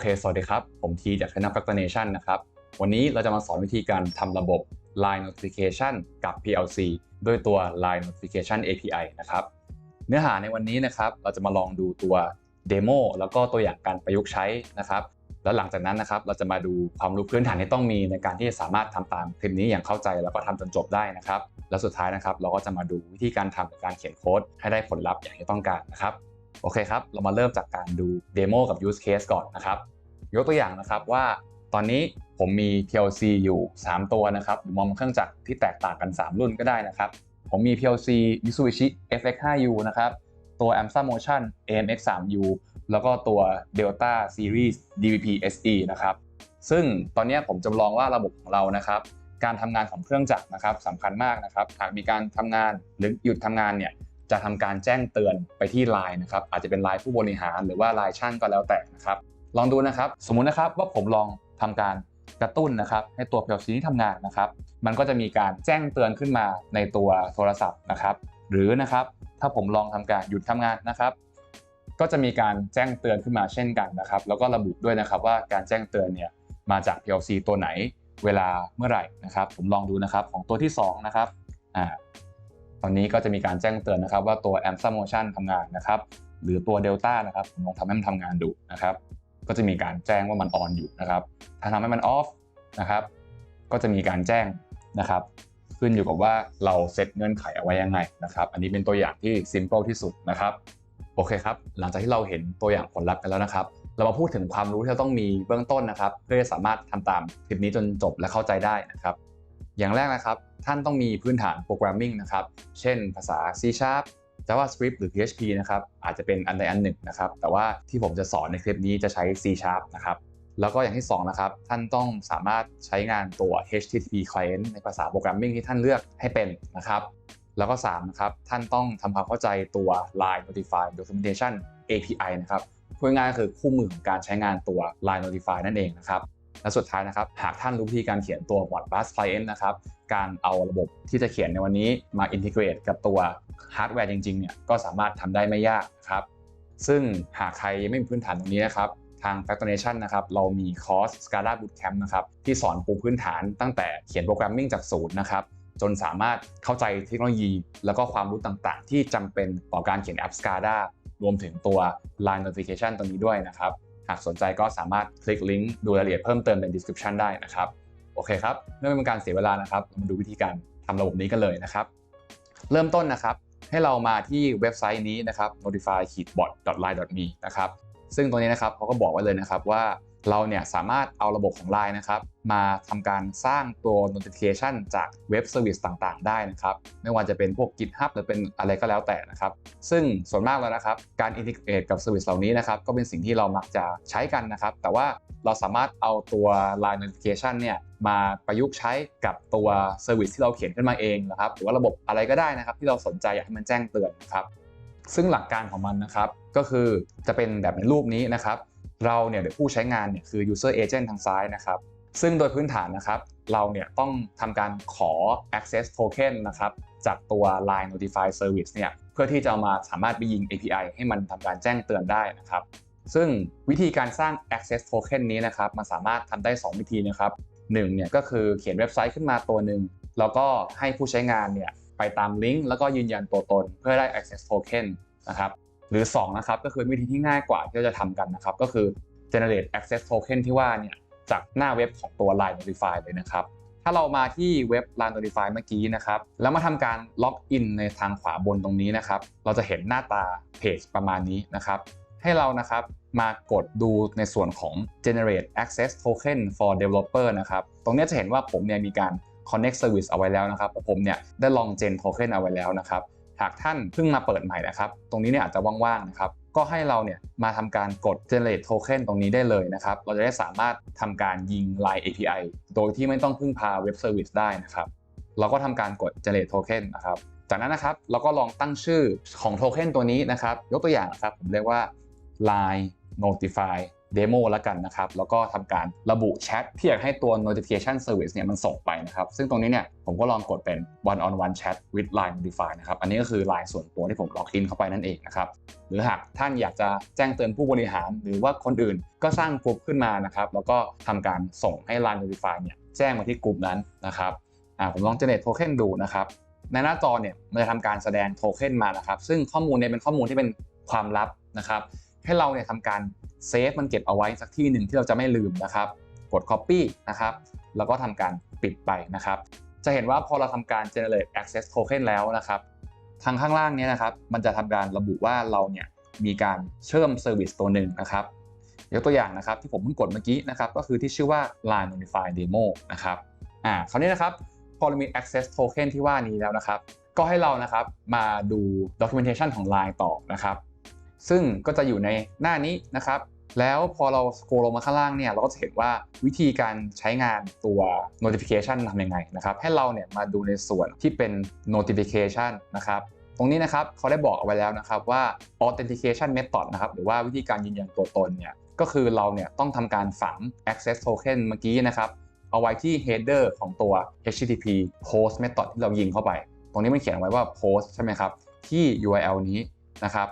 เค สวัสดีครับ ผมทีจาก Channel Factor Nation นะครับ วันนี้เราจะมาสอนวิธีการทำระบบ Line Notification กับ PLC ด้วยตัว Line Notification API นะครับ เนื้อหาในวันนี้นะครับ เราจะมาลองดูตัวเดโมแล้วก็ตัวอย่างการประยุกต์ใช้นะครับ แล้วหลังจากนั้นนะครับ เราจะมาดูความรู้พื้นฐานที่ต้องมีในการที่จะสามารถทำตามคลิปนี้อย่างเข้าใจแล้วก็ทำจนจบได้นะครับ แล้วสุดท้ายนะครับ เราก็จะมาดูวิธีการทำการเขียนโค้ดให้ได้ผลลัพธ์อย่างที่ต้องการนะครับโอเคครับ เรามาเริ่มจากการดูเดโมกับ use case ก่อนนะครับ ยกตัวอย่างนะครับว่าตอนนี้ผมมี PLC อยู่ 3 ตัวนะครับมองเครื่องจักรที่แตกต่างกัน 3 รุ่นก็ได้นะครับ ผมมี PLC Mitsubishi FX5U นะครับตัว AMSA Motion AMX3U แล้วก็ตัว Delta Series DVP SE นะครับ ซึ่งตอนนี้ผมจำลองว่าระบบของเรานะครับ การทำงานของเครื่องจักรนะครับสำคัญมากนะครับ หากมีการทำงานหรือหยุดทำงานเนี่ย จะทำการแจ้งเตือนไปที่ไลน์นะครับ อาจจะเป็นไลน์ผู้บริหารหรือว่าไลน์ช่างก็แล้วแต่นะครับ ลองดูนะครับ สมมุตินะครับว่าผมลองทำการกระตุ้นนะครับให้ตัว PLC ที่ทำงานนะครับ มันก็จะมีการแจ้งเตือนขึ้นมาในตัวโทรศัพท์นะครับ หรือนะครับถ้าผมลองทำการหยุดทำงานนะครับ ก็จะมีการแจ้งเตือนขึ้นมาเช่นกันนะครับ แล้วก็ระบุด้วยนะครับว่าการแจ้งเตือนเนี่ยมาจาก PLC ตัวไหนเวลาเมื่อไหร่นะครับ ผมลองดูนะครับของตัวที่2นะครับอ่าตอนนี้ก็จะมีการแจ้งเตือนนะครับ ว่าตัว a m s a Motion ทำงานนะครับ หรือตัว Delta นะครับผมลองทำให้มันทำงานดูนะครับ ก็จะมีการแจ้งว่ามันออนอยู่นะครับ ถ้าทำให้มันออฟนะครับ ก็จะมีการแจ้งนะครับ ขึ้นอยู่กับว่าเราเซตเงื่อนไขเอาไว้ยังไงนะครับ อันนี้เป็นตัวอย่างที่ simple ที่สุดนะครับ โอเคครับ หลังจากที่เราเห็นตัวอย่างผลลัพธ์กันแล้วนะครับ เรามาพูดถึงความรู้ที่เราต้องมีเบื้องต้นนะครับ เพื่อจะสามารถทำตามคลิปนี้จนจบและเข้าใจได้นะครับ อย่างแรกนะครับ ท่านต้องมีพื้นฐานโปรแกรมมิ่งนะครับ เช่น ภาษา C Sharp JavaScript หรือ PHP นะครับอาจจะเป็นอันใดอันหนึ่งนะครับแต่ว่าที่ผมจะสอนในคลิปนี้จะใช้ C Sharp นะครับแล้วก็อย่างที่2นะครับท่านต้องสามารถใช้งานตัว HTTP client ในภาษาโปรแกรมมิ่งที่ท่านเลือกให้เป็นนะครับแล้วก็3นะครับท่านต้องทำความเข้าใจตัว Line Notify Documentation API นะครับพูดง่ายก็คือคู่มือของการใช้งานตัว Line Notify นั่นเองนะครับ และสุดท้ายนะครับ หากท่านรู้วิธีการเขียนตัว Modbus Client นะครับ การเอาระบบที่จะเขียนในวันนี้มา integrate กับตัวฮาร์ดแวร์จริงๆเนี่ยก็สามารถทำได้ไม่ยากครับ ซึ่งหากใครยังไม่มีพื้นฐานตรงนี้นะครับทาง Factoration นะครับเรามีคอร์ส Scala Bootcamp นะครับที่สอนปูพื้นฐานตั้งแต่เขียนโปรแกรมมิ่งจากศูนย์นะครับจนสามารถเข้าใจเทคโนโลยี แล้วก็ความรู้ต่างๆ ที่จำเป็นต่อการเขียนแอป SCADA รวมถึงตัว Line Notification ตรงนี้ด้วยนะครับ หากสนใจก็สามารถคลิกลิงก์ดูรายละเอียดเพิ่มเติมใน description ได้นะครับ โอเคครับไม่เป็นการเสียเวลานะครับมาดูวิธีการทำระบบนี้กันเลยนะครับ เริ่มต้นนะครับ ให้เรามาที่เว็บไซต์นี้นะครับ notify-bot.line.me นะครับซึ่งตรงนี้นะครับเขาก็บอกไว้เลยนะครับว่า เราเนี่ยสามารถเอาระบบของ Line นะครับมาทำการสร้างตัว notification จากเว็บเซอร์วิสต่างๆ ได้นะครับ ไม่ว่าจะเป็นพวก GitHub หรือเป็นอะไรก็แล้วแต่นะครับ ซึ่งส่วนมากแล้วนะครับ การอินทิเกรตกับเซอร์วิสเหล่านี้นะครับ ก็เป็นสิ่งที่เรามักจะใช้กันนะครับ แต่ว่าเราสามารถเอาตัว Line Notification เนี่ยมาประยุกต์ใช้กับตัวเซอร์วิสที่เราเขียนขึ้นมาเองนะครับ หรือว่าระบบอะไรก็ได้นะครับ ที่เราสนใจอยากให้มันแจ้งเตือนนะครับซึ่งหลักการของมันนะครับก็คือจะเป็นแบบในรูปนี้นะครับ เราเนี่ยผู้ใช้งานเนี่ยคือ user agent ทางซ้ายนะครับ ซึ่งโดยพื้นฐานนะครับเราเนี่ยต้องทำการขอ access token นะครับจากตัว line notify service เนี่ยเพื่อที่จะามาสามารถไปยิง API ให้มันทำการแจ้งเตือนได้นะครับ ซึ่งวิธีการสร้าง access token นี้นะครับมันสามารถทำได้ 2 วิธีนะครับหนึ่งเนี่ยก็คือเขียนเว็บไซต์ขึ้นมาตัวหนึ่งแล้วก็ให้ผู้ใช้งานเนี่ยไปตามลิงก์แล้วก็ยืนยันตัวตนเพื่อได้ access token นะครับ หรือ2นะครับก็คือวิธีที่ง่ายกว่าที่เราจะทำกันนะครับ ก็คือ generate access token ที่ว่าเนี่ยจากหน้าเว็บของตัว Line Notify เลยนะครับ ถ้าเรามาที่เว็บ Line Notify เมื่อกี้นะครับ แล้วมาทำการล็อกอินในทางขวาบนตรงนี้นะครับ เราจะเห็นหน้าตาเพจประมาณนี้นะครับ ให้เรานะครับมากดดูในส่วนของ generate access token for developer นะครับ ตรงนี้จะเห็นว่าผมเนี่ยมีการ connect service เอาไว้แล้วนะครับ ผมเนี่ยได้ลอง gen token เอาไว้แล้วนะครับ หากท่านเพิ่งมาเปิดใหม่นะครับ ตรงนี้เนี่ยอาจจะว่างๆนะครับก็ให้เราเนี่ยมาทำการกด generate token ตรงนี้ได้เลยนะครับ เราจะได้สามารถทำการยิง Line API โดยที่ไม่ต้องพึ่งพาเว็บเซอร์วิสได้นะครับ เราก็ทำการกด generate token นะครับ จากนั้นนะครับเราก็ลองตั้งชื่อของโทเค็นตัวนี้นะครับ ยกตัวอย่างนะครับ ผมเรียกว่า line notify เดโมแล้วกันนะครับ แล้วก็ทำการระบุแชทที่อยากให้ตัว notification service เนี่ยมันส่งไปนะครับ ซึ่งตรงนี้เนี่ยผมก็ลองกดเป็น one on one chat with line modify นะครับ อันนี้ก็คือ line ส่วนตัวที่ผมล็อกอินเข้าไปนั่นเองนะครับ หรือหากท่านอยากจะแจ้งเตือนผู้บริหาร หรือว่าคนอื่นก็สร้างกลุ่มขึ้นมานะครับ แล้วก็ทำการส่งให้ line modify เนี่ยแจ้งมาที่กลุ่มนั้นนะครับอ่าผมลอง generate token ดูนะครับในหน้าจอเนี่ยมันจะทำการแสดงโทเค็นมานะครับ ซึ่งข้อมูลเนี่ยเป็นข้อมูลที่เป็นความลับนะครับ ให้เราเนี่ยทำการเซฟมันเก็บเอาไว้สักที่หนึ่งที่เราจะไม่ลืมนะครับ กด Copy นะครับ แล้วก็ทำการปิดไปนะครับ จะเห็นว่าพอเราทำการ generate access token แล้วนะครับทางข้างล่างนี้นะครับ มันจะทำการระบุว่าเราเนี่ยมีการเชื่อม service ตัวหนึ่งนะครับยกตัวอย่างนะครับที่ผมเพิ่งกดเมื่อกี้นะครับก็คือที่ชื่อว่า Line Notify Demo นะครับอ่าคราวนี้นะครับพอเรามี access token ที่ว่านี้แล้วนะครับ ก็ให้เรานะครับมาดู documentation ของ Line ต่อนะครับ ซึ่งก็จะอยู่ในหน้านี้นะครับ แล้วพอเราสโคลงมาข้างล่างเนี่ยเราก็จะเห็นว่าวิธีการใช้งานตัว notification ทำยังไงนะครับ ให้เราเนี่ยมาดูในส่วนที่เป็น notification นะครับตรงนี้นะครับเขาได้บอกเอาไว้แล้วนะครับว่า authentication method นะครับหรือว่าวิธีการยืนยันตัวตนเนี่ยก็คือเราเนี่ยต้องทำการฝัง access token เมื่อกี้นะครับเอาไว้ที่ header ของตัว HTTP post method ที่เรายิงเข้าไป ตรงนี้มันเขียนไว้ว่า post ใช่ไหมครับ ที่ URL นี้นะครับ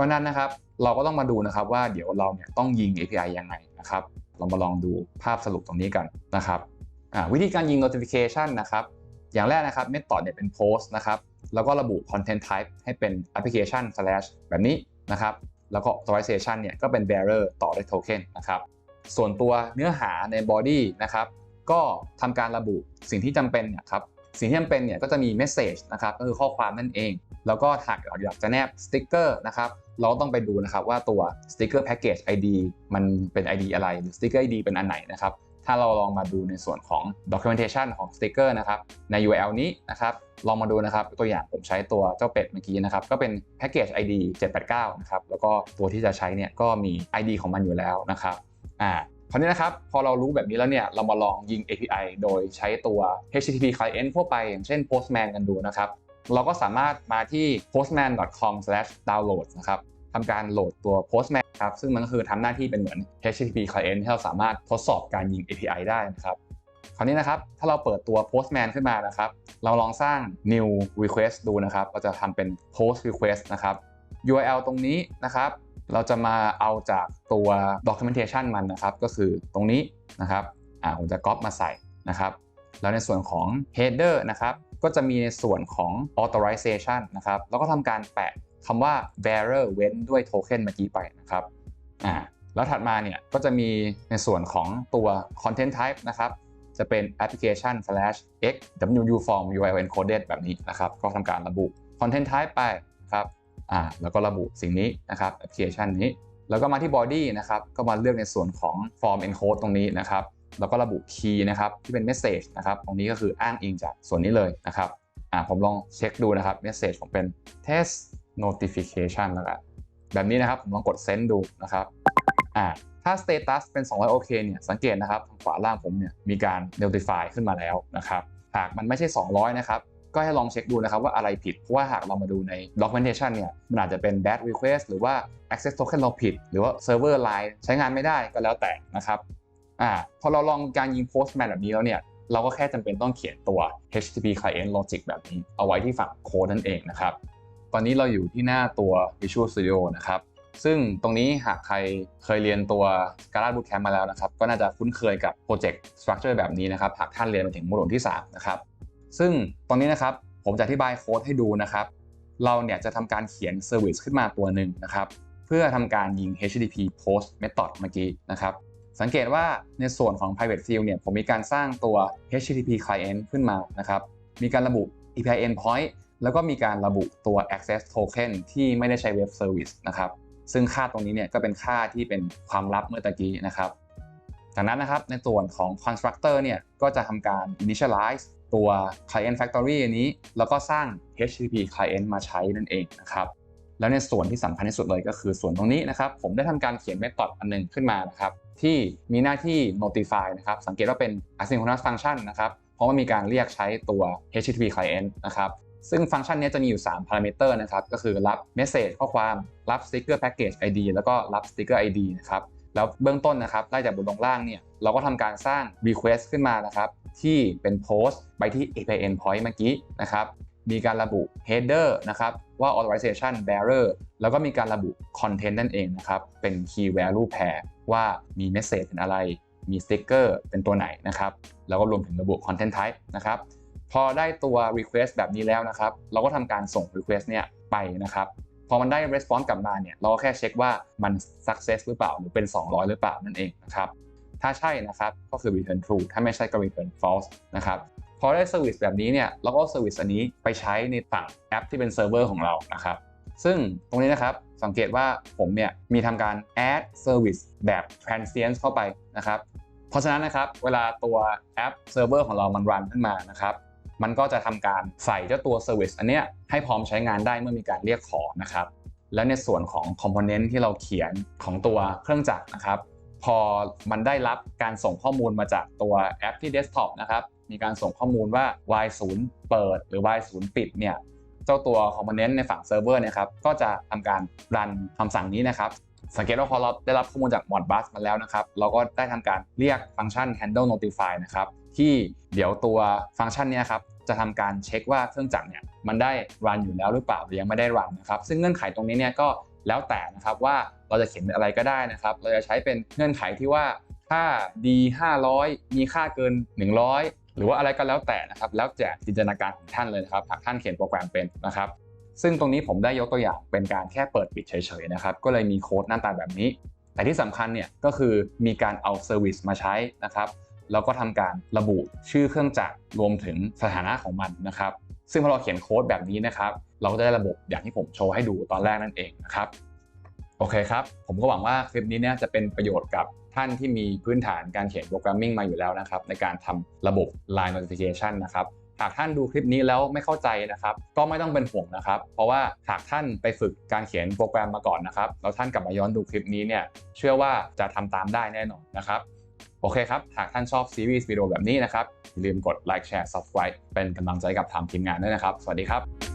ราะนั้นนะครับเราก็ต้องมาดูนะครับว่าเดี๋ยวเราเนี่ยต้องยิง API ยังไงนะครับเรามาลองดูภาพสรุปตรงนี้กันนะครับวิธีการยิง notification นะครับอย่างแรกนะครับ method เนี่ยเป็น post นะครับแล้วก็ระบุ content type ให้เป็น application slash แบบนี้นะครับแล้วก็ authorization เนี่ยก็เป็น bearer ต่อด้วย token นะครับส่วนตัวเนื้อหาใน body นะครับก็ทำการระบุสิ่งที่จำเป็นเนี่ยครับ สิ่งที่จำเป็นเนี่ยก็จะมี message นะครับก็คือข้อความนั่นเอง แล้วก็หากเราอยากจะแนบสติ๊กเกอร์นะครับเราต้องไปดูนะครับว่าตัว sticker package ID มันเป็น ID อะไรหรือ sticker ID เป็นอันไหนนะครับถ้าเราลองมาดูในส่วนของ documentation ของ sticker นะครับใน URL นี้นะครับลองมาดูนะครับตัวอย่างผมใช้ตัวเจ้าเป็ดเมื่อกี้นะครับก็เป็น package ID 789นะครับแล้วก็ตัวที่จะใช้เนี่ยก็มี ID ของมันอยู่แล้วนะครับอ่า คราวนี้นะครับ พอเรารู้แบบนี้แล้วเนี่ย เรามาลองยิง API โดยใช้ตัว HTTP client ทั่วไป อย่างเช่น Postman กันดูนะครับ เราก็สามารถมาที่ postman.com/download นะครับทำการโหลดตัว Postman ครับ ซึ่งมันก็คือทำหน้าที่เป็นเหมือน HTTP client ที่เราสามารถทดสอบการยิง API ได้นะครับ คราวนี้นะครับ ถ้าเราเปิดตัว Postman ขึ้นมานะครับ เราลองสร้าง new request ดูนะครับ เราจะทำเป็น post request นะครับ URL ตรงนี้นะครับ เราจะมาเอาจากตัว documentation มันนะครับ ก็คือตรงนี้นะครับอ่าผมจะก๊อปมาใส่นะครับ แล้วในส่วนของ header นะครับ ก็จะมีในส่วนของ authorization นะครับ แล้วก็ทำการแปะคำว่า bearer เว้นด้วย token เมื่อกี้ไปนะครับอ่าแล้วถัดมาเนี่ยก็จะมีในส่วนของตัว content type นะครับจะเป็น application slash x wu form url encoded แบบนี้นะครับ ก็ทำการระบุ content type ไปนะครับ อ่าแล้วก็ระบุสิ่งนี้นะครับ application นี้ แล้วก็มาที่ body นะครับก็มาเลือกในส่วนของ form encode ตรงนี้นะครับแล้วก็ระบุ key นะครับที่เป็น message นะครับตรงนี้ก็คืออ้างอิงจากส่วนนี้เลยนะครับอ่าผมลองเช็คดูนะครับ message ผมเป็น test notification แล้วกันแบบนี้นะครับผมลองกด send ดูนะครับอ่าถ้า status เป็น 200โอเคเนี่ยสังเกตนะครับทางขวาล่างผมเนี่ยมีการ notify ขึ้นมาแล้วนะครับหากมันไม่ใช่ 200 นะครับ ก็ให้ลองเช็คดูนะครับว่าอะไรผิด เพราะว่าหากเรามาดูใน documentation เนี่ยมันอาจจะเป็น bad request หรือว่า access token เราผิด หรือว่า server line ใช้งานไม่ได้ก็แล้วแต่นะครับอ่าพอเราลองการยิง postman แบบนี้แล้วเนี่ยเราก็แค่จำเป็นต้องเขียนตัว HTTP client logic แบบนี้ เอาไว้ที่ฝั่งโค้ดนั่นเองนะครับ ตอนนี้เราอยู่ที่หน้าตัว Visual Studio นะครับ ซึ่งตรงนี้หากใครเคยเรียนตัว Scala Bootcamp มาแล้วนะครับ ก็น่าจะคุ้นเคยกับ Project Structure แบบนี้นะครับ หากท่านเรียนมาถึงโมดูลที่ 3 นะครับ ซึ่งตรงนี้นะครับผมจะอธิบายโค้ดให้ดูนะครับ เราเนี่ยจะทำการเขียน Service ขึ้นมาตัวหนึ่งนะครับ เพื่อทำการยิง HTTP Post Method เมื่อกี้นะครับ สังเกตว่าในส่วนของ private field เนี่ยผมมีการสร้างตัว HTTP client ขึ้นมานะครับ มีการระบุ API endpoint แล้วก็มีการระบุตัว access token ที่ไม่ได้ใช้ web service นะครับ ซึ่งค่าตรงนี้เนี่ยก็เป็นค่าที่เป็นความลับเมื่อตะกี้นะครับ จากนั้นนะครับในส่วนของ constructor เนี่ยก็จะทำการ initialize ตัว client factory อันนี้ แล้วก็สร้าง HTTP client มาใช้นั่นเองนะครับแล้วในส่วนที่สำคัญที่สุดเลยก็คือส่วนตรงนี้นะครับ ผมได้ทำการเขียน method อันหนึงขึ้นมานะครับที่มีหน้าที่ notify นะครับ สังเกตว่าเป็น asynchronous function นะครับ เพราะว่ามีการเรียกใช้ตัว HTTP client นะครับ ซึ่งฟังก์ชันนี้จะมีอยู่ 3 พารามิเตอร์นะครับ ก็คือรับ message ข้อความ รับ sticker package ID แล้วก็รับ sticker ID นะครับ แล้วเบื้องต้นนะครับ ไล่จากบนลงล่างเนี่ย เราก็ทำการสร้าง request ขึ้นมานะครับ ที่เป็น post ไปที่ API endpoint เมื่อกี้นะครับ มีการระบุ header นะครับว่า authorization bearer แล้วก็มีการระบุ content นั่นเองนะครับ เป็น key value pair ว่ามี message เป็นอะไร มี sticker เป็นตัวไหนนะครับ แล้วก็รวมถึงระบุ content type นะครับ พอได้ตัว request แบบนี้แล้วนะครับ เราก็ทำการส่ง request เนี่ยไปนะครับพอมันได้ response กลับมาเนี่ย เราก็แค่เช็คว่ามัน success หรือเปล่า หรือเป็น 200 หรือเปล่านั่นเองนะครับ ถ้าใช่นะครับก็คือ return true ถ้าไม่ใช่ก็ return false นะครับพอได้ service แบบนี้เนี่ยเราก็เซอา service อันนี้ไปใช้ในฝั่งแอปที่เป็นเซิร์ฟเวอร์ของเรานะครับซึ่งตรงนี้นะครับสังเกตว่าผมเนี่ยมีทำการ add service แบบ transient เข้าไปนะครับเพราะฉะนั้นนะครับเวลาตัวแอปเซิร์ฟเวอร์ของเรามันรันขึ้นมานะครับมันก็จะทำการใส่เจ้าตัว Service อันเนี้ยให้พร้อมใช้งานได้เมื่อมีการเรียกขอนะครับและในส่วนของ Component ที่เราเขียนของตัวเครื่องจักรนะครับ พอมันได้รับการส่งข้อมูลมาจากตัวแอปที่เดสก์ท็อปนะครับ มีการส่งข้อมูลว่า y0 เปิดหรือ y0 ปิดเนี่ย เจ้าตัว Component ในฝั่งเซิร์ฟเวอร์นะครับ ก็จะทำการรันคำสั่งนี้นะครับ สังเกตว่าพอเราได้รับข้อมูลจาก Modbus มาแล้วนะครับ เราก็ได้ทำการเรียกฟังก์ชัน handle notify นะครับ ที่เดี๋ยวตัวฟังก์ชันนี้ครับ จะทำการเช็คว่าเครื่องจักรเนี่ย มันได้รันอยู่แล้วหรือเปล่าหรือยังไม่ได้รันนะครับ ซึ่งเงื่อนไขตรงนี้เนี่ยก็ แล้วแต่นะครับว่าเราจะเขียนอะไรก็ได้นะครับ เราจะใช้เป็นเงื่อนไขที่ว่าถ้า d 500 มีค่าเกิน 100 หรือว่าอะไรก็แล้วแต่นะครับ แล้วแต่จินตนาการของท่านเลยนะครับหากท่านเขียนโปรแกรมเป็นนะครับ ซึ่งตรงนี้ผมได้ยกตัวอย่างเป็นการแค่เปิดปิดเฉยๆนะครับ ก็เลยมีโค้ดหน้าตาแบบนี้ แต่ที่สำคัญเนี่ยก็คือมีการเอาเซอร์วิสมาใช้นะครับแล้วก็ทำการระบุชื่อเครื่องจักรรวมถึงสถานะของมันนะครับ ซึ่งพอเราเขียนโค้ดแบบนี้นะครับ เราก็จะได้ระบบอย่างที่ผมโชว์ให้ดูตอนแรกนั่นเองนะครับ โอเคครับ ผมก็หวังว่าคลิปนี้เนี่ยจะเป็นประโยชน์กับท่านที่มีพื้นฐานการเขียนโปรแกรมมิ่งมาอยู่แล้วนะครับ ในการทำระบบ Line Notification นะครับหากท่านดูคลิปนี้แล้วไม่เข้าใจนะครับ ก็ไม่ต้องเป็นห่วงนะครับ เพราะว่าหากท่านไปฝึกการเขียนโปรแกรมมาก่อนนะครับแล้วท่านกลับมาย้อนดูคลิปนี้เนี่ยเชื่อว่าจะทำตามได้แน่นอนนะครับ โอเคครับ หากท่านชอบซีรีส์วิดีโอแบบนี้นะครับอย่าลืมกดไลค์แชร์ subscribe เป็นกำลังใจกับทางทีมงานด้วยนะครับ สวัสดีครับ